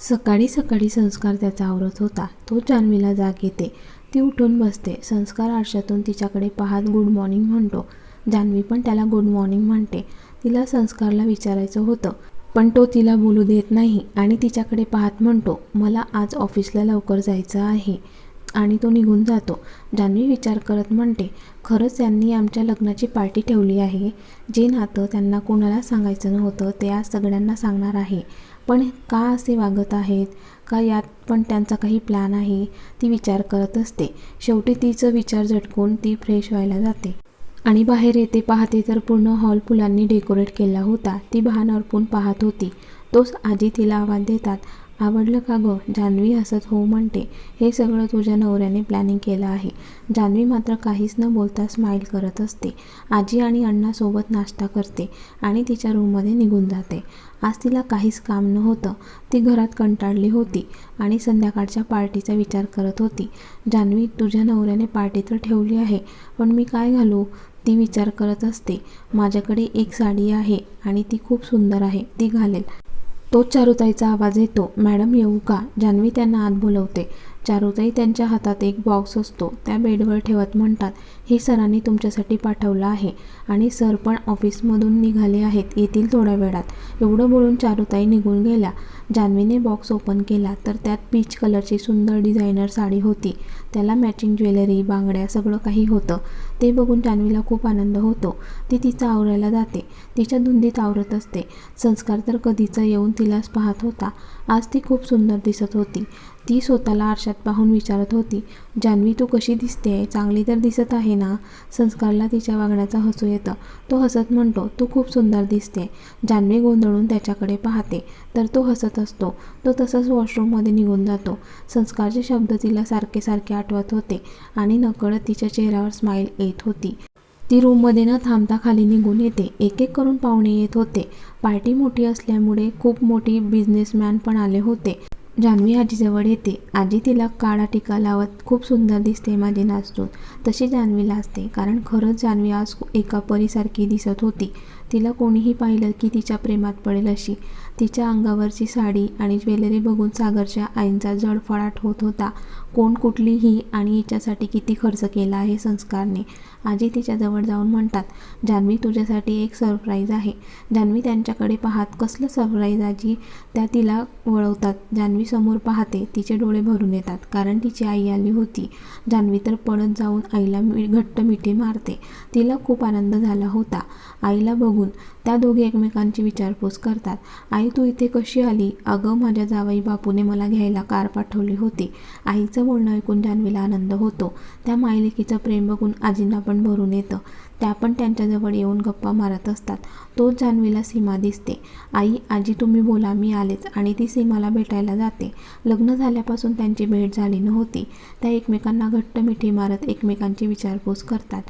सकाळी सकाळी संस्कार त्याचा आवरत होता. तो जान्हवीला जाग येते. ती उठून बसते. संस्कार आरशातून तिच्याकडे पाहत गुड मॉर्निंग म्हणतो. जान्हवी पण त्याला गुड मॉर्निंग म्हणते. तिला संस्कारला विचारायचं होतं. पण तो तिला बोलू देत नाही आणि तिच्याकडे पाहत म्हणतो मला आज ऑफिसला लवकर जायचं आहे. आणि तो निघून जातो. जान्हवी विचार करत म्हणते खरंच त्यांनी आमच्या लग्नाची पार्टी ठेवली आहे. जे नातं त्यांना कोणाला सांगायचं नव्हतं ते आज सगळ्यांना सांगणार आहे. पण का असे वागत आहेत? का यात पण त्यांचा काही प्लॅन आहे? ती विचार करत असते. शेवटी तिचं विचार झटकून ती फ्रेश व्हायला जाते. आणि बाहेर येते पाहते तर पूर्ण हॉल फुलांनी डेकोरेट केला होता. ती भान अर्पून पाहत होती. तोच आजी तिला आवाज देतात. आवडलं का गं? जान्हवी हसत हो म्हणते. हे सगळं तुझ्या नवऱ्याने प्लॅनिंग केलं आहे. जान्हवी मात्र काहीच न बोलता स्माईल करत असते. आजी आणि अण्णासोबत नाश्ता करते आणि तिच्या रूममध्ये निघून जाते. आज तिला काहीच काम नव्हतं. ती घरात कंटाळली होती आणि संध्याकाळच्या पार्टीचा विचार करत होती. जान्हवी तुझ्या नवऱ्याने पार्टी तर ठेवली आहे पण मी काय घालू? ती विचार करत असते. माझ्याकडे एक साडी आहे आणि ती खूप सुंदर आहे. ती घालेल. तोच चारुताईचा आवाज येतो मॅडम येऊ का? जान्हवी त्यांना आत बोलवते. चारुताई त्यांच्या हातात एक बॉक्स असतो. त्या बेडवर ठेवत म्हणतात हे सरांनी तुमच्यासाठी पाठवलं आहे आणि सर पण ऑफिसमधून निघाले आहेत येतील थोड्या वेळात. एवढं बोलून चारुताई निघून गेल्या. जान्हवीने बॉक्स ओपन केला तर त्यात पीच कलरची सुंदर डिझायनर साडी होती. त्याला मॅचिंग ज्वेलरी बांगड्या सगळं काही होतं. ते बघून जान्हवीला खूप आनंद होतो. ती तिचं आवरायला जाते. तिच्या धुंदीत आवरत असते. संस्कार तर कधीचा येऊन तिलाच पाहत होता. आज ती खूप सुंदर दिसत होती. ती स्वतःला आरशात पाहून विचारत होती जान्हवी तू कशी दिसते? चांगली तर दिसत आहे ना? संस्कारला तिच्या वागण्याचा हसू येतं. तो हसत म्हणतो तू खूप सुंदर दिसते. जान्हवी गोंधळून त्याच्याकडे पाहते तर तो हसत असतो. तो तसंच वॉशरूममध्ये निघून जातो. संस्कारचे शब्द तिला सारखे सारखे आठवत होते आणि नकळत तिच्या चेहऱ्यावर स्माईल येत होती. ती रूममध्ये न थांबता खाली निघून येते. एक एक करून पाहुणे येत होते. पार्टी मोठी असल्यामुळे खूप मोठी बिझनेसमॅन पण आले होते. जान्हवी आजीजवळ येते. आजी तिला काळा टिका लावत खूप सुंदर दिसते माझी नाचतो तशी जान्हवीला असते कारण खरंच जान्हवी आज एका परीसारखी दिसत होती. तिला कोणीही पाहिलं की तिच्या प्रेमात पडेल अशी. तिच्या अंगावरची साडी आणि ज्वेलरी बघून सागरच्या आईंचा जडफळाट होत होता. कोण कुठलीही आणि हिच्यासाठी किती खर्च केला आहे संस्कारने. आजी तिच्याजवळ जाऊन म्हणतात जान्हवी तुझ्यासाठी एक सरप्राईज आहे. जान्हवी त्यांच्याकडे पाहत कसलं सरप्राईज आजी त्या तिला वळवतात. जान्हवी समोर पाहते तिचे डोळे भरून येतात कारण तिची आई आली होती. जान्हवी तर पळत जाऊन आईला मी घट्ट मिठी मारते. तिला खूप आनंद झाला होता. आईला बघून त्या दोघी एकमेकांची विचारपूस करतात. आई तू इथे कशी आली? अगं माझ्या जावई बापूने मला घ्यायला कार पाठवली होती. आईचं बोलणं ऐकून जान्हवीला आनंद होतो. त्या मायलेकीचं प्रेम बघून आजींना पण भरून येतं. त्या पण त्यांच्याजवळ येऊन गप्पा मारत असतात. तोच जान्हवीला सीमा दिसते. आई आजी तुम्ही बोला मी आलेच आणि ती सीमाला भेटायला जाते. लग्न झाल्यापासून त्यांची भेट झाली नव्हती. त्या एकमेकांना घट्ट मिठी मारत एकमेकांची विचारपूस करतात.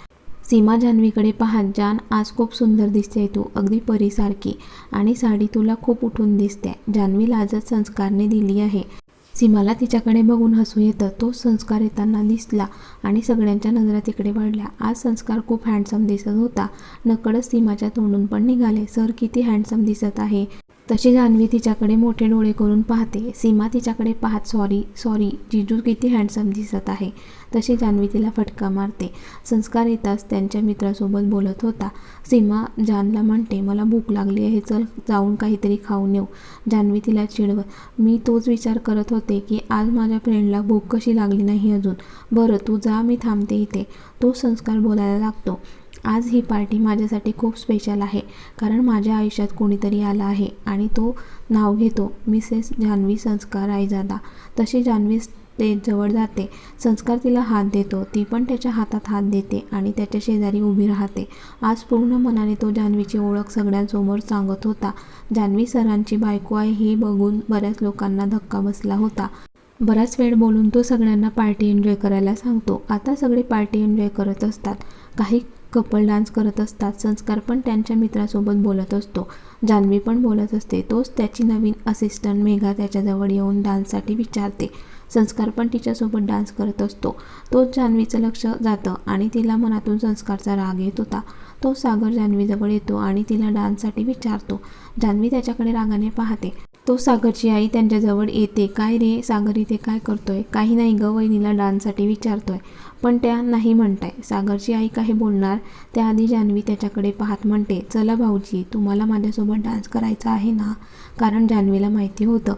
सीमा जान्हवीकडे पाहत जान आज खूप सुंदर दिसते तू. अगदी परीसारखी. आणि साडी तुला खूप उठून दिसते. जान्हवी लाजत संस्कारने दिली आहे. सीमाला तिच्याकडे बघून हसू येतं. तो संस्कार येताना दिसला आणि सगळ्यांच्या नजरा तिकडे वाढल्या. आज संस्कार खूप हँडसम दिसत होता. नकळत सीमाच्या तोंडून पण निघाले. सर किती हँडसम दिसत आहे. तशी जान्हवी तिच्याकडे मोठे डोळे करून पाहते. सीमा तिच्याकडे पाहत सॉरी सॉरी जिजू किती हँडसम दिसत आहे. तशी जान्हवी तिला फटका मारते. संस्कार येताच त्यांच्या मित्रासोबत बोलत होता. सीमा जानला म्हणते मला भूक लागली आहे चल जाऊन काहीतरी खाऊन येऊ. जान्हवी तिला चिडवत मी तोच विचार करत होते की आज माझ्या फ्रेंडला भूक कशी लागली नाही अजून. बरं तू जा मी थांबते इथे. तो संस्कार बोलायला लागतो. आज ही पार्टी माझ्यासाठी खूप स्पेशल आहे कारण माझ्या आयुष्यात कोणीतरी आला आहे आणि तो नाव घेतो. मिसेस जान्हवी संस्कार आईजादा. तशी जान्हवी ते जवळ जाते. संस्कार तिला हात देतो. ती पण त्याच्या हातात हात देते आणि त्याच्या शेजारी उभी राहते. आज पूर्ण मनाने तो जान्हवीची ओळख सगळ्यांसमोर सांगत होता. जान्हवी सरांची बायको आहे हे बघून बऱ्याच लोकांना धक्का बसला होता. बराच वेळ बोलून तो सगळ्यांना पार्टी एन्जॉय करायला सांगतो. आता सगळे पार्टी एन्जॉय करत असतात. काही कपल डान्स करत असतात. संस्कार पण त्यांच्या मित्रासोबत बोलत असतो. जान्हवी पण बोलत असते. तोच त्याची नवीन असिस्टंट मेघा त्याच्याजवळ येऊन डान्ससाठी विचारते. संस्कार पण तिच्यासोबत डान्स करत असतो. तोच जान्हवीचं लक्ष जातं आणि तिला मनातून संस्कारचा राग येत होता. तो सागर जान्हवीजवळ येतो आणि तिला डान्ससाठी विचारतो. जान्हवी त्याच्याकडे रागाने पाहते. तो सागरची आई त्यांच्याजवळ येते. काय रे सागर इथे काय करतोय? काही नाही ग वहिनीला डान्ससाठी विचारतोय. पण त्या नाही म्हणताय. सागरची आई काही बोलणार त्याआधी जान्हवी त्याच्याकडे पाहत म्हणते चला भाऊजी तुम्हाला माझ्यासोबत डान्स करायचा आहे ना? कारण जान्हवीला माहिती होतं.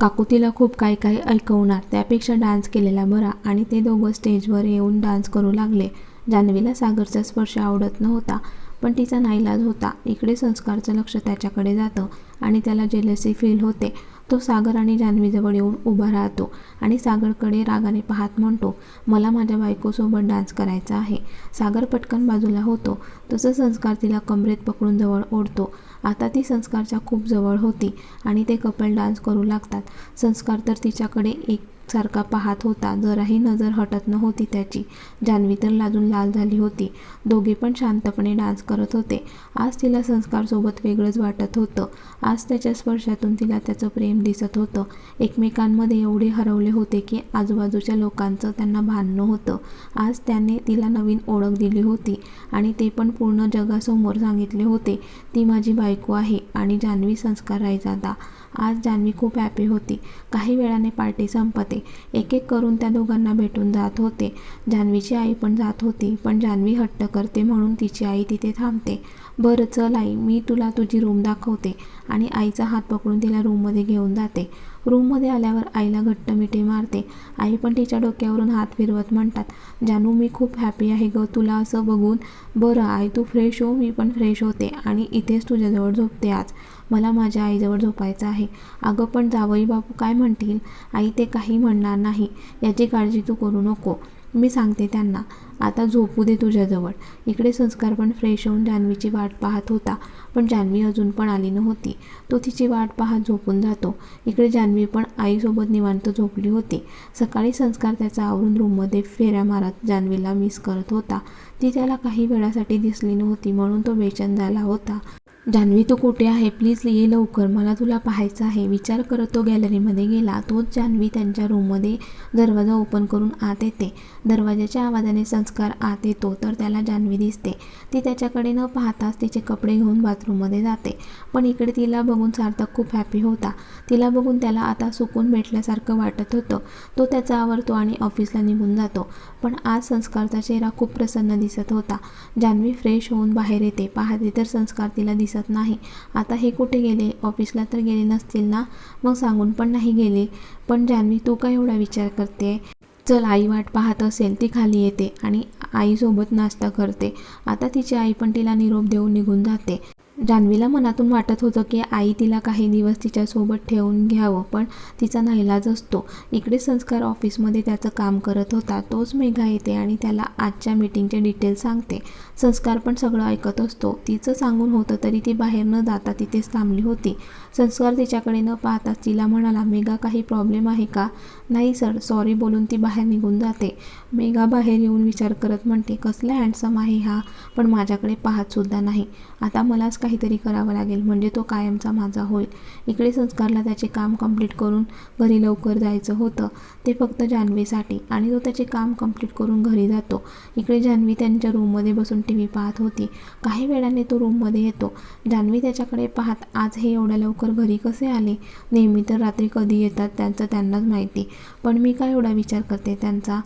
काकू तिला खूप काही काही ऐकवणार. त्यापेक्षा डान्स केलेला बरा आणि ते दोघं स्टेजवर येऊन डान्स करू लागले. जान्हवीला सागरचा स्पर्श आवडत नव्हता पण तिचा नाईलाज होता. इकडे संस्कारचं लक्ष त्याच्याकडे जातं आणि त्याला जेलसी फील होते. तो सागर आणि जान्हवीजवळ येऊन उभा राहतो आणि सागरकडे रागाने पाहत म्हणतो मला माझ्या बायकोसोबत डान्स करायचा आहे. सागर पटकन बाजूला होतो. तसं संस्कार तिला कमरेत पकडून जवळ ओढतो. आता ती संस्कारच्या खूप जवळ होती आणि ते कपल डान्स करू लागतात. संस्कार तर तिच्याकडे एक सारखा पाहत होता. जराही नजर हटत नव्हती त्याची. जान्हवी तर लाजून लाल झाली होती. दोघे पण शांतपणे डान्स करत होते. आज तिला संस्कारसोबत वेगळंच वाटत होतं. आज त्याच्या स्पर्शातून तिला त्याचं प्रेम दिसत होतं. एकमेकांमध्ये एवढे हरवले होते की आजूबाजूच्या लोकांचं त्यांना भान नव्हतं आज त्याने तिला नवीन ओळख दिली होती आणि ते पण पूर्ण जगासमोर सांगितले होते ती माझी बायको आहे आणि जान्हवी संस्कार रायजादा. आज जान्हवी खूप हॅपी होती. काही वेळाने पार्टी संपते. एक एक करून त्या दोघांना भेटून जात होते. जान्हवीची आई पण जात होती पण जान्हवी हट्ट करते म्हणून तिची आई तिथे थांबते. बरं चल आई मी तुला तुझी रूम दाखवते आणि आईचा हात पकडून तिला रूममध्ये घेऊन जाते. रूममध्ये आल्यावर आईला घट्ट मिठी मारते. आई पण तिच्या डोक्यावरून हात फिरवत म्हणतात जानू मी खूप हॅपी आहे ग. तुला असं बघून बरं आई तू फ्रेश हो मी पण फ्रेश होते आणि इथेच तुझ्याजवळ झोपते आज. मला माझ्या आईजवळ झोपायचं आहे. अगं पण जावई बापू काय म्हणतील? आई ते काही म्हणणार नाही. याची काळजी तू करू नको. मी सांगते त्यांना. आता झोपू दे तुझ्याजवळ. इकडे संस्कार पण फ्रेश होऊन जान्हवीची वाट पाहत होता. पण जान्हवी अजून पण आली नव्हती. तो तिची वाट पाहत झोपून जातो. इकडे जान्हवी पण आईसोबत निवांत झोपली होती. सकाळी संस्कार त्याचा आवरून रूममध्ये फेऱ्या मारत जान्हवीला मिस करत होता. ती त्याला काही वेळासाठी दिसली नव्हती म्हणून तो बेचैन झाला होता. जान्हवी तू कुठे आहे? प्लीज ये लवकर. मला तुला पाहायचं आहे. विचार करत तो गॅलरीमध्ये गेला. तोच जान्हवी त्यांच्या रूममध्ये दरवाजा ओपन करून आत येते. दरवाजाच्या आवाजाने संस्कार आत येतो तर त्याला जान्हवी दिसते. ती त्याच्याकडे न पाहताच तिचे कपडे घेऊन बाथरूममध्ये जाते. पण इकडे तिला बघून सार्थक खूप हॅपी होता. तिला बघून त्याला आता सुकून भेटल्यासारखं वाटत होतं. तो त्याचा आवडतो आणि ऑफिसला निघून जातो. पण आज संस्कारचा चेहरा खूप प्रसन्न दिसत होता. जान्हवी फ्रेश होऊन बाहेर येते. पाहते तर संस्कार तिला दिस दिसत नाही. आता हे कुठे गेले? ऑफिसला तर गेले नसतील ना? मग सांगून पण नाही गेले. पण जान्हवी तू काय एवढा विचार करते? चल आई वाट पाहत असेल ती खाली येते आणि आईसोबत नाश्ता करते. आता तिची आई पण तिला निरोप देऊन निघून जाते. जान्हवीला मनातून वाटत होतं की आई तिला काही दिवस तिच्यासोबत ठेवून घ्यावं पण तिचा नाईलाज असतो. इकडे संस्कार ऑफिसमध्ये त्याचं काम करत होता तोच मेघा येते आणि त्याला आजच्या मीटिंगचे डिटेल्स सांगते. संस्कार पण सगळं ऐकत असतो. तिचं सांगून होतं तरी ती बाहेर न जाता तिथेच थांबली होती. संस्कार तिच्याकडे न पाहताच तिला म्हणाला मेघा काही प्रॉब्लेम आहे का? नाही सर. सॉरी बोलून ती बाहेर निघून जाते. मेघा बाहेर येऊन विचार करत म्हणते कसला हँडसम आहे हा? पण माझ्याकडे पाहतसुद्धा नाही. आता मलाच काहीतरी करावं लागेल. म्हणजे तो कायमचा माझा होईल इकडे संस्कारला त्याचे काम कंप्लीट करून घरी लवकर जायचं होतं. ते फक्त जान्हवीसाठी. आणि तो त्याचे काम कंप्लीट करून घरी जातो. इकडे जान्हवी त्यांच्या रूममध्ये बसून टी व्ही पाहत होती. काही वेळाने तो रूममध्ये येतो. जान्हवी त्याच्याकडे पाहत आज हे एवढ्या लवकर घरी कसे आले? नेहमी तर रात्री कधी येतात त्यांचं त्यांनाच माहिती. पण मी काय एवढा विचार करते? त्यांचा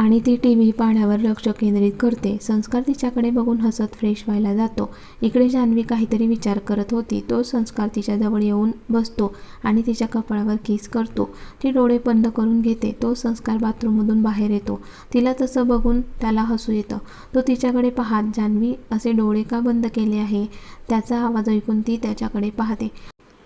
आणि ती टी व्ही पाहण्यावर लक्ष केंद्रित करते. संस्कार तिच्याकडे बघून हसत फ्रेश व्हायला जातो. इकडे जान्हवी काहीतरी विचार करत होती. तो संस्कार तिच्याजवळ येऊन बसतो आणि तिच्या कपाळावर किस करतो. ती डोळे बंद करून घेते. तो संस्कार बाथरूममधून बाहेर येतो. तिला तसं बघून त्याला हसू येतं. तो तिच्याकडे पाहत जान्हवी असे डोळे का बंद केले आहे? त्याचा आवाज ऐकून ती त्याच्याकडे पाहते.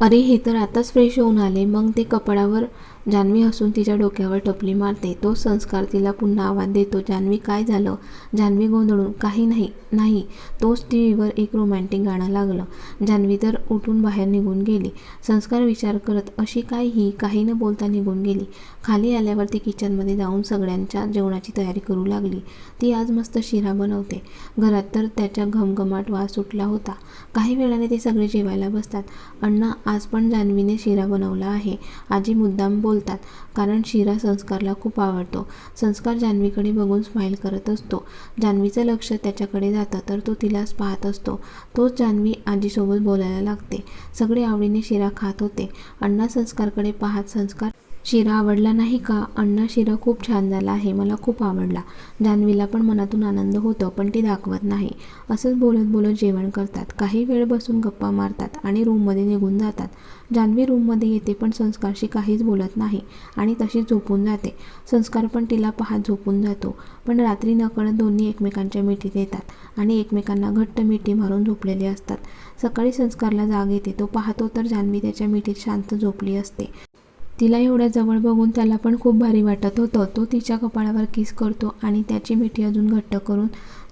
अरे हे तर आताच फ्रेश होऊन आले. मग ते कपडावर जान्हवी हसून तिच्या डोक्यावर टपली मारते. तो संस्कार तिला पुन्हा आवाज देतो. जान्हवी काय झालं? जान्हवी गोंधळून काही नाही नाही. तोच टी व्हीवर एक रोमॅन्टिक गाणं लागलं. जान्हवी तर उठून बाहेर निघून गेली. संस्कार विचार करत अशी काय ही? काही न बोलता निघून गेली. खाली आल्यावर ती किचनमध्ये जाऊन सगळ्यांच्या जेवणाची तयारी करू लागली. ती आज मस्त शिरा बनवते. घरात तर त्याच्या घमघमाट वास सुटला होता. काही वेळाने ते सगळे जेवायला बसतात. अण्णा आज पण जान्हवीने शिरा बनवला आहे. आजी मुद्दाम बोल बोलतात. कारण शिरा संस्कारला खूप आवडतो. संस्कार जान्हवीकडे बघून स्माईल करत असतो. जान्हवीचं लक्ष त्याच्याकडे जातं तर तो तिलाच पाहत असतो. तोच जान्हवी आजीसोबत बोलायला लागते. सगळे आवडीने शिरा खात होते. अण्णा संस्कारकडे पाहत संस्कार शिरा आवडला नाही का? अण्णा शिरा खूप छान झाला आहे मला खूप आवडला. जान्हवीला पण मनातून आनंद होतो पण ती दाखवत नाही. असंच बोलत बोलत जेवण करतात. काही वेळ बसून गप्पा मारतात आणि रूममध्ये निघून जातात. जान्हवी रूममध्ये येते पण संस्कारशी काहीच बोलत नाही आणि तशी झोपून जाते. संस्कार पण तिला पाहत झोपून जातो पण रात्री नकळत दोन्ही एकमेकांच्या मिठीत येतात आणि एकमेकांना घट्ट मिठी मारून झोपलेले असतात. सकाळी संस्कारला जाग येते तो पाहतो तर जान्हवी त्याच्या मिठीत शांत झोपली असते. तिला एवढ्या जवळ बघून त्याला पण खूप भारी वाटत होतं. तो तिच्या कपाळावर किस करतो आणि त्याची मिठी अजून घट्ट करून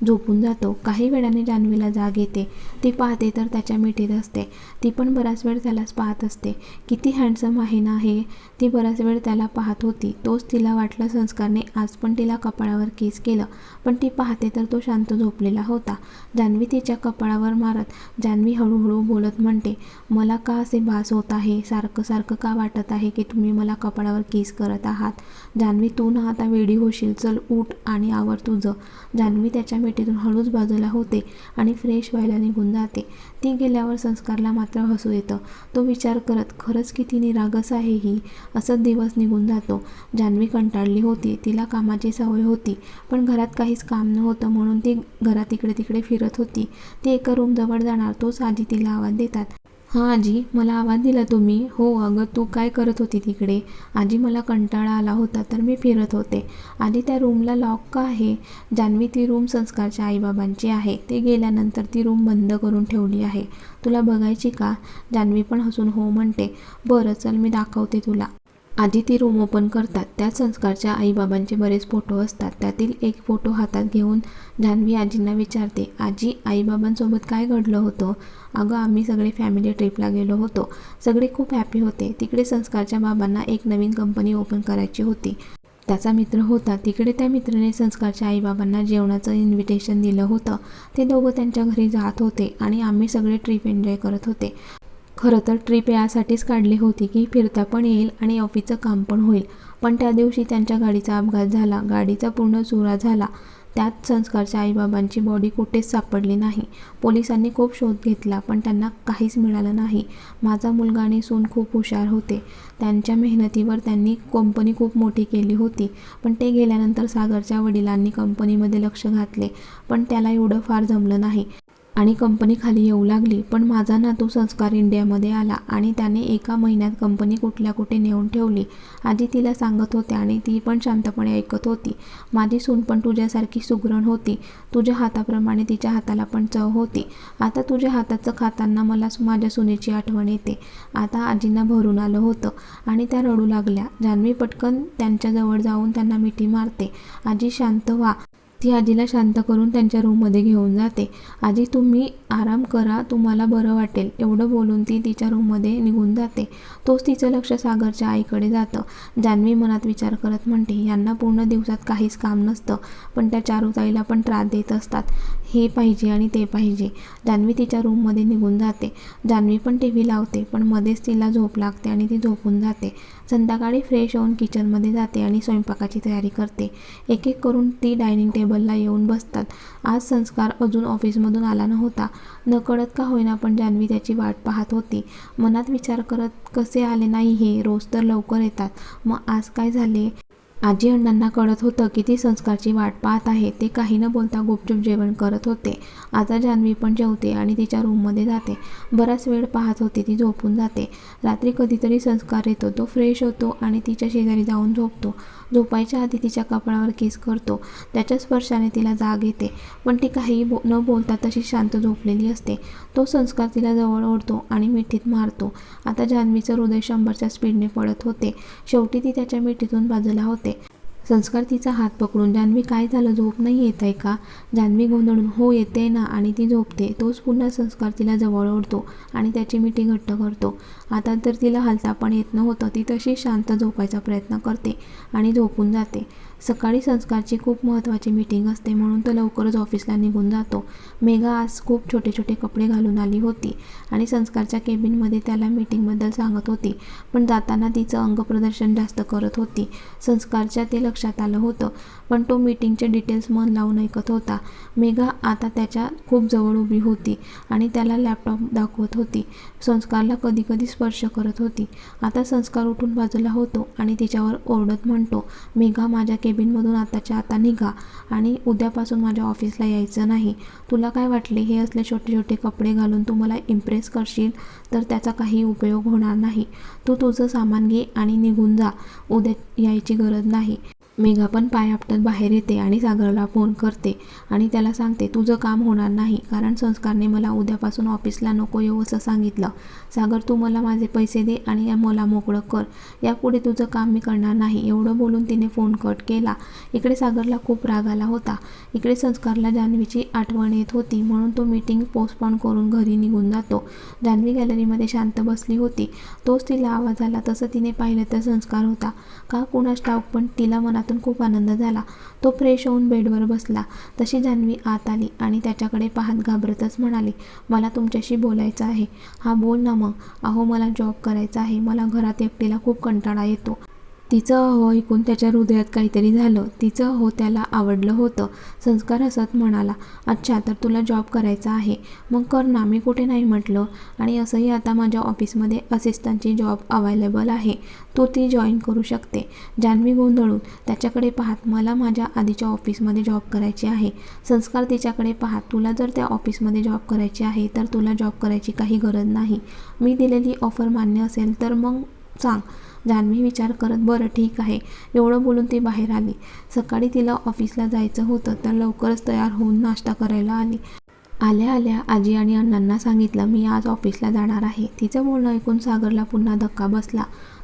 झोपून जातो. काही वेळाने जान्हवीला जाग येते. ती पाहते तर त्याच्या मिठीत असते. ती पण बराच वेळ त्यालाच पाहत असते. किती हँडसम आहे ना हे? ती बराच वेळ त्याला पाहत होती. तोच तिला वाटलं संस्कारने आज पण तिला कपाळावर केस केलं. पण ती पाहते तर तो शांत झोपलेला होता. जान्हवी तिच्या कपाळावर मारत जान्हवी हळूहळू बोलत म्हणते मला का असे भास होत आहे? सारखं सारखं का वाटत आहे की तुम्ही मला कपाळावर केस करत आहात? जान्हवी तू ना आता वेडी होशील. चल उठ आणि आवर तुझं. जान्हवी त्याच्या पेटीतून हळूच बाजूला होते आणि फ्रेश व्हायला निघून जाते. ती गेल्यावर संस्कारला मात्र हसू येतं. तो विचार करत खरंच किती निरागस आहे ही. असंच दिवस निघून जातो. जान्हवी कंटाळली होती. तिला कामाची सवय होती. पण घरात काहीच काम नव्हतं म्हणून ती घरात इकडे तिकडे फिरत होती. ती एका रूमजवळ जाणार तोच आजी तिला आवाज देतात. हां आजी मला आवाज दिला तुम्ही. हो अगं तू काय करत होती तिकडे? आजी मला कंटाळा आला होता तर मी फिरत होते. आजी त्या रूमला लॉक का आहे? जान्हवी ती रूम संस्कारच्या आईबाबांची आहे. ते गेल्यानंतर ती रूम बंद करून ठेवली आहे. तुला बघायची का? जान्हवी पण हसून हो म्हणते. बरं चल मी दाखवते तुला. आधी ती रूम ओपन करतात. त्यात संस्कारच्या आईबाबांचे बरेच फोटो असतात. त्यातील एक फोटो हातात घेऊन जान्हवी आजींना विचारते आजी आईबाबांसोबत काय घडलं होतं? अगं आम्ही सगळे फॅमिली ट्रिपला गेलो होतो. सगळे खूप हॅपी होते. तिकडे संस्कारच्या बाबांना एक नवीन कंपनी ओपन करायची होती. त्याचा मित्र होता. तिकडे त्या मित्राने संस्कारच्या आईबाबांना जेवणाचं इन्व्हिटेशन दिलं होतं. ते दोघं त्यांच्या घरी जात होते आणि आम्ही सगळे ट्रिप एन्जॉय करत होते. खरं तर ट्रिप यासाठीच काढली होती की फिरता पण येईल आणि ऑफिसचं काम पण होईल. पण त्या दिवशी त्यांच्या गाडीचा अपघात झाला. गाडीचा पूर्ण चुरा झाला. त्यात संस्कारच्या आईबाबांची बॉडी कुठेच सापडली नाही. पोलिसांनी खूप शोध घेतला पण त्यांना काहीच मिळालं नाही. माझा मुलगा आणि सून खूप हुशार होते. त्यांच्या मेहनतीवर त्यांनी कंपनी खूप मोठी केली होती. पण ते गेल्यानंतर सागरच्या वडिलांनी कंपनीमध्ये लक्ष घातले. पण त्याला एवढं फार जमलं नाही. आणि कंपनी खाली येऊ लागली. पण माझा नातू संस्कार इंडियामध्ये आला आणि त्याने एका महिन्यात कंपनी कुठल्या कुठे नेऊन ठेवली. आजी तिला सांगत होते आणि ती पण शांतपणे ऐकत होती. माझी सून पण तुझ्यासारखी सुगरण होती. तुझ्या हाताप्रमाणे तिच्या हाताला पण चव होती. आता तुझ्या हाताचं खाताना मला माझ्या सुनेची आठवण येते. आता आजींना भरून आलं होतं आणि त्या रडू लागल्या. जान्हवी पटकन त्यांच्याजवळ जाऊन त्यांना मिठी मारते. आजी शांत व्हा. ती आजीला शांत करून त्यांच्या रूममध्ये घेऊन जाते. आजी तुम्ही आराम करा तुम्हाला बरं वाटेल. एवढं बोलून ती तिच्या रूममध्ये निघून जाते. तोच तिचं लक्ष सागरच्या आईकडे जातं. जान्हवी मनात विचार करत म्हणते यांना पूर्ण दिवसात काहीच काम नसतं पण त्या चारुताईला पण त्रास देत असतात. हे पाहिजे आणि ते पाहिजे. जान्हवी तिच्या रूममध्ये निघून जाते. जान्हवी पण टी व्ही लावते पण मध्येच तिला झोप लागते आणि ती झोपून जाते. संध्याकाळी फ्रेश होऊन किचनमध्ये जाते आणि स्वयंपाकाची तयारी करते. एक एक करून ती डायनिंग टेबलला येऊन बसतात. आज संस्कार अजून ऑफिसमधून आला नव्हता. नकळत का होईना पण जान्हवी त्याची वाट पाहत होती. मनात विचार करत कसे आले नाही हे? रोज तर लवकर येतात. मग आज काय झाले? आजी अण्णांना कळत होतं की ती संस्कारची वाट पाहत आहे. ते काही न बोलता गुपचूप जेवण करत होते. आता जान्हवी पण जेवते आणि तिच्या रूममध्ये जाते. बराच वेळ पाहत होते ती झोपून जाते. रात्री कधीतरी संस्कार येतो. तो फ्रेश होतो आणि तिच्या शेजारी जाऊन झोपतो. झोपायच्या आधी तिच्या कपाळावर किस करतो. त्याच्या स्पर्शाने तिला जाग येते. पण ती काही बो न बोलता तशी शांत झोपलेली असते. तो संस्कार तिला जवळ ओढतो आणि मिठीत मारतो. आता जान्हवीचं हृदय शंभरच्या स्पीडने पडत होते. शेवटी ती त्याच्या मिठीतून बाजूला होते. संस्कार तिचा हात पकडून जान्हवी काय झालं? झोप नाही येत आहे का? जान्हवी गोंधळून हो येते ना आणि ती झोपते. तोच पुन्हा संस्कार तिला जवळ ओढतो आणि त्याची मिठी घट्ट करतो. आता तर तिला हलता पण येत नव्हतं. ती तशी शांत झोपायचा प्रयत्न करते आणि झोपून जाते. सकाळी संस्कारची खूप महत्त्वाची मीटिंग असते म्हणून तो लवकरच ऑफिसला निघून जातो. मेघा आज खूप छोटे छोटे कपडे घालून आली होती आणि संस्कारच्या केबिनमध्ये त्याला मीटिंगबद्दल सांगत होती. पण जाताना तिचं अंगप्रदर्शन जास्त करत होती. संस्कारच्या ते लक्षात आलं होतं पण तो मीटिंगचे डिटेल्स मन लावून ऐकत होता. मेघा आता त्याच्या खूप जवळ उभी होती आणि त्याला लॅपटॉप दाखवत होती. संस्कारला कधी कधी स्पर्श करत होती. आता संस्कार उठून बाजूला होतो आणि तिच्यावर ओरडत म्हणतो मेघा माझ्या केबिनमधून आताच्या आता निघा आणि उद्यापासून माझ्या ऑफिसला यायचं नाही. तुला काय वाटले? हे असले छोटे छोटे कपडे घालून तू मला इम्प्रेस करशील तर त्याचा काही उपयोग होणार नाही. तू तुझं सामान घे आणि निघून जा. उद्या यायची गरज नाही. मेघा पण पाय आपटत बाहेर येते आणि सागरला फोन करते आणि त्याला सांगते तुझं काम होणार नाही कारण संस्कारने मला उद्यापासून ऑफिसला नको येऊ असं सांगितलं. सागर तू मला माझे पैसे दे आणि या मला मोकळं कर. यापुढे तुझं काम मी करणार नाही. एवढं बोलून तिने फोन कट केला. इकडे सागरला खूप राग आला होता. इकडे संस्कारला जान्हवीची आठवण येत होती म्हणून तो मीटिंग पोस्टपॉन करून घरी निघून जातो. जान्हवी गॅलरीमध्ये शांत बसली होती. तोच तिला आवाज आला. तसं तिने पाहिलं तर संस्कार होता. का कुणास ठाऊक पण तिला मनातून खूप आनंद झाला. तो फ्रेश होऊन बेडवर बसला. तशी जान्हवी आत आली आणि त्याच्याकडे पाहत घाबरतच म्हणाली मला तुमच्याशी बोलायचं आहे. हा बोल ना मग. अहो मला जॉब करायचा आहे. मला घरात एकटीला खूप कंटाळा येतो. तिचं अहो ऐकून त्याच्या हृदयात काहीतरी झालं. तिचं अहो त्याला आवडलं होतं. संस्कार हसत म्हणाला अच्छा तर तुला जॉब करायचा आहे. मग कर ना मी कुठे नाही म्हटलं. आणि असंही आता माझ्या ऑफिसमध्ये असिस्टंटची जॉब अवेलेबल आहे. तू ती जॉईन करू शकते. जान्हवी गोंधळून त्याच्याकडे पाहत मला माझ्या आधीच्या ऑफिसमध्ये जॉब करायची आहे. संस्कार तिच्याकडे पाहत तुला जर त्या ऑफिसमध्ये जॉब करायची आहे तर तुला जॉब करायची काही गरज नाही. मी दिलेली ऑफर मान्य असेल तर मग सांग. जान्हवी विचार करत बरं ठीक आहे. एवढं बोलून ती बाहेर आली. सकाळी तिला ऑफिसला जायचं होतं तर लवकरच तयार होऊन नाश्ता करायला आली. आल्या आल्या आजी आणि अण्णांना सांगितलं मी आज ऑफिसला जाणार आहे. तिचं बोलणं ऐकून सागरला पुन्हा धक्का बसला.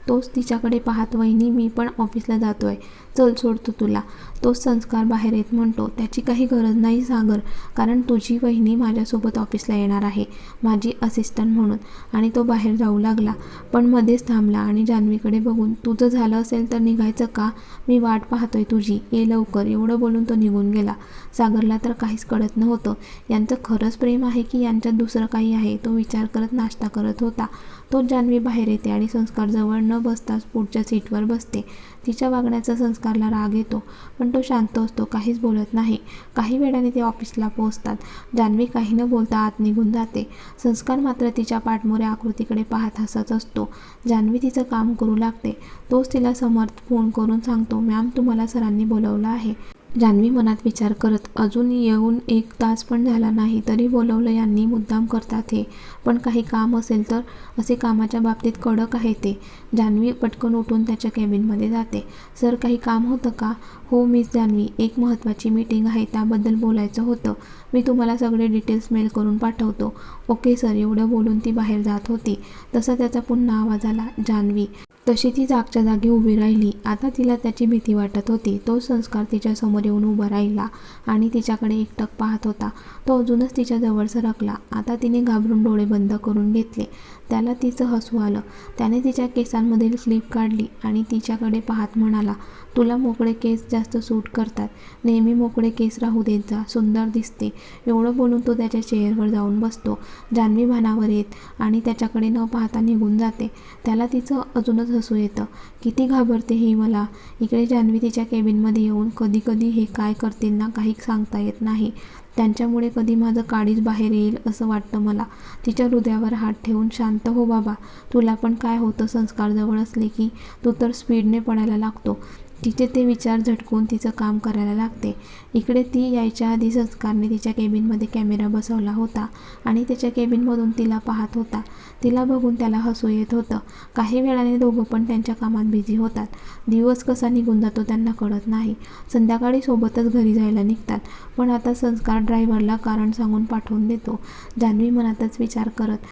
तोच तिच्याकडे पाहत वहिनी मी पण ऑफिसला जातोय. चल सोडतो तुला. तोच संस्कार बाहेर येत म्हणतो त्याची काही गरज नाही सागर कारण तुझी वहिनी माझ्यासोबत ऑफिसला येणार आहे माझी असिस्टंट म्हणून. आणि तो बाहेर जाऊ लागला. पण मध्येच थांबला आणि जान्हवीकडे बघून तुझं झालं असेल तर निघायचं का? मी वाट पाहतोय तुझी. ये लवकर. एवढं बोलून तो निघून गेला. सागरला तर काहीच कळत नव्हतं. यांचं खरंच प्रेम आहे की यांच्यात दुसरं काही आहे? तो विचार करत नाश्ता करत होता. तोच जान्हवी बाहेर येते आणि संस्कारजवळ न बसताच पुढच्या सीटवर बसते. तिच्या वागण्याचा संस्कारला राग येतो पण तो शांत असतो काहीच बोलत नाही. काही वेळाने ते ऑफिसला पोहोचतात. जान्हवी काही न बोलता आत निघून जाते. संस्कार मात्र तिच्या पाठमोऱ्या आकृतीकडे पाहत हसत असतो. जान्हवी तिचं काम करू लागते. तोच तिला समर्थ फोन करून सांगतो मॅम तुम्हाला सरांनी बोलवलं आहे. जान्हवी मनात विचार करत अजून येऊन एक तास पण झाला नाही तरी बोलवलं यांनी मुद्दाम करतात हे. पण काही काम असेल तर असे कामाच्या बाबतीत कडक आहे ते. जान्हवी पटकन उठून त्याच्या केबिनमध्ये जाते. सर काही काम होतं का? हो मिस जान्हवी. एक महत्त्वाची मीटिंग आहे त्याबद्दल बोलायचं होतं. मी तुम्हाला सगळे डिटेल्स मेल करून पाठवतो. ओके सर एवढं बोलून ती बाहेर जात होती. तसा त्याचा पुन्हा आवाज आला. जान्हवी. तशी ती जागच्या जागी उभी राहिली. आता तिला त्याची भीती वाटत होती. तो संस्कार तिच्या समोर येऊन उभा राहिला आणि तिच्याकडे एकटक पाहत होता. तो अजूनच तिच्या जवळ सरकला आता तिने घाबरून डोळे बंद करून घेतले. त्याला तिचं हसू आलं. त्याने तिच्या केसांमधील क्लिप काढली आणि तिच्याकडे पाहत म्हणाला तुला मोकळे केस जास्त सूट करतात. नेहमी मोकळे केस राहू देत जा. सुंदर दिसते. एवढं बोलून तो त्याच्या चेअरवर जाऊन बसतो. जान्हवी भानावर येत आणि त्याच्याकडे न पाहता निघून जाते. त्याला तिचं अजूनच हसू येतं. किती घाबरते ही मला. इकडे जान्हवी तिच्या केबिनमध्ये येऊन कधी कधी हे काय करतील ना काही सांगता येत नाही. त्यांच्यामुळे कधी माझं काळीच बाहेर येईल असं वाटतं मला. तिच्या हृदयावर हात ठेवून शांत हो बाबा तुला पण काय होतं संस्कारजवळ असले की तू तर स्पीडने पडायला लागतो. तिचे ते विचार झटकून तिचं काम करायला लागते. इकडे ती यायच्या आधी संस्कारने तिच्या केबिनमध्ये कॅमेरा बसवला होता आणि त्याच्या केबिनमधून तिला पाहत होता. तिला बघून त्याला हसू येत होतं. काही वेळाने दोघं पण त्यांच्या कामात बिझी होतात. दिवस कसा निघून जातो त्यांना कळत नाही. संध्याकाळी सोबतच घरी जायला निघतात. पण आता संस्कार ड्रायव्हरला कारण सांगून पाठवून देतो. जान्हवी मनातच विचार करत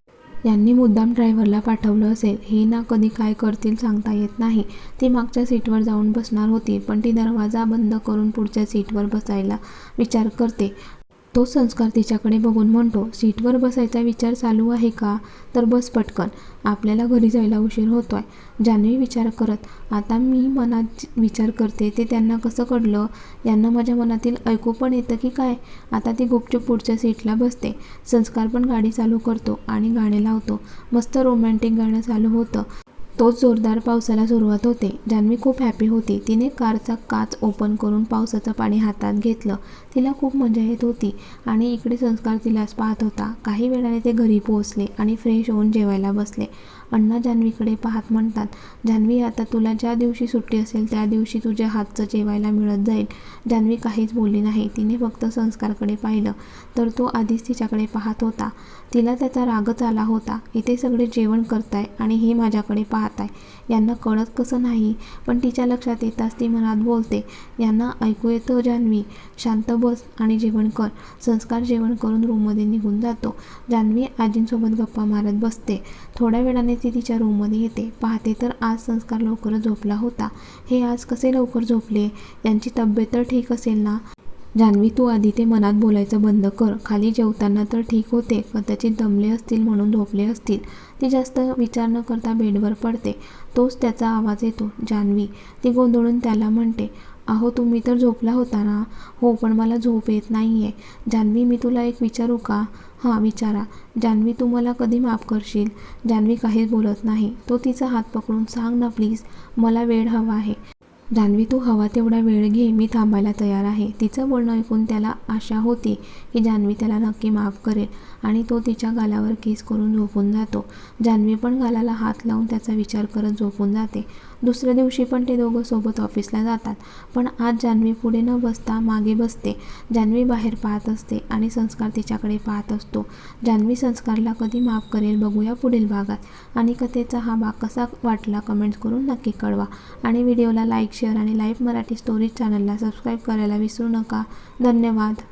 यांनी मुद्दाम ड्रायव्हरला पाठवलं असेल. हे ना कधी काय करतील सांगता येत नाही. ती मागच्या सीटवर जाऊन बसणार होती पण ती दरवाजा बंद करून पुढच्या सीटवर बसायला विचार करते. तो संस्कार तिच्याकडे बघून म्हणतो सीटवर बसायचा विचार चालू आहे का? तर बस पटकन. आपल्याला घरी जायला उशीर होतोय. जान्हवी विचार करत आता मी मनात विचार करते ते त्यांना कसं कळलं? यांना माझ्या मनातील ऐकू पण येतं की काय? आता ती गुपचूप पुढच्या सीटला बसते. संस्कार पण गाडी चालू करतो आणि गाणे लावतो. मस्त रोमॅन्टिक गाणं चालू होतं. तोच जोरदार पावसाला सुरुवात होते. जान्हवी खूप हॅपी होती तिने कारचा काच ओपन करून पावसाचं पाणी हातात घेतलं. तिला खूप मजा येत होती आणि इकडे संस्कार तिलाच पाहत होता. काही वेळाने ते घरी पोहोचले आणि फ्रेश होऊन जेवायला बसले. अण्णा जान्हवीकडे पाहत म्हणतात जान्हवी आता तुला ज्या दिवशी सुट्टी असेल त्या दिवशी तुझ्या हातचं जेवायला मिळत जाईल. जान्हवी काहीच बोलली नाही. तिने फक्त संस्कारकडे पाहिलं. तर तो आधीच तिच्याकडे पाहत होता. तिला त्याचा रागच आला होता. इथे सगळे जेवण करताय आणि ही माझ्याकडे पाहत आहे यांना कळत कसं नाही पण तिच्या लक्षात येताच ती मनात बोलते यांना ऐकू येतं जान्हवी. शांत बस आणि जेवण कर. संस्कार जेवण करून रूममध्ये निघून जातो. जान्हवी आजींसोबत गप्पा मारत बसते. थोड्या वेळाने ती तिच्या रूममध्ये येते. पाहते तर आज संस्कार लवकर झोपला होता. हे आज कसे लवकर झोपले? यांची तब्येत तर ठीक असेल ना? जान्हवी तू आधी ते मनात बोलायचं बंद कर. खाली जेवताना तर ठीक होते कदाचित दमले असतील म्हणून झोपले असतील. ती जास्त विचार न करता बेडवर पडते. तोच त्याचा आवाज येतो. जान्हवी ती गोंधळून त्याला म्हणते अहो तुम्ही तर झोपला होता ना? हो पण मला झोप येत नाही आहे जान्हवी मी तुला एक विचारू का? हां विचारा. जान्हवी तू मला कधी माफ करशील? जान्हवी काहीच बोलत नाही. तो तिचा हात पकडून सांग ना प्लीज. मला वेळ हवा आहे. जान्हवी तू हवा तेवढा वेळ घे मी थांबायला तयार आहे. तिचं बोलणं ऐकून त्याला आशा होती की जान्हवी त्याला नक्की माफ करेल आणि तो तिच्या गालावर केस करून झोपून जातो. जान्हवी पण गालाला हात लावून त्याचा विचार करत झोपून जाते. दुसऱ्या दिवशी पण ते दोघं सोबत ऑफिसला जातात. पण आज जान्हवी पुढे न बसता मागे बसते. जान्हवी बाहेर पाहत असते आणि संस्कार तिच्याकडे पाहत असतो. जान्हवी संस्कारला कधी माफ करेल बघूया पुढील भागात. आणि कथेचा हा भाग कसा वाटला कमेंट्स करून नक्की कळवा. आणि व्हिडिओला लाईक शेअर आणि लाईव्ह मराठी स्टोरीज चॅनलला सबस्क्राईब करायला विसरू नका. धन्यवाद.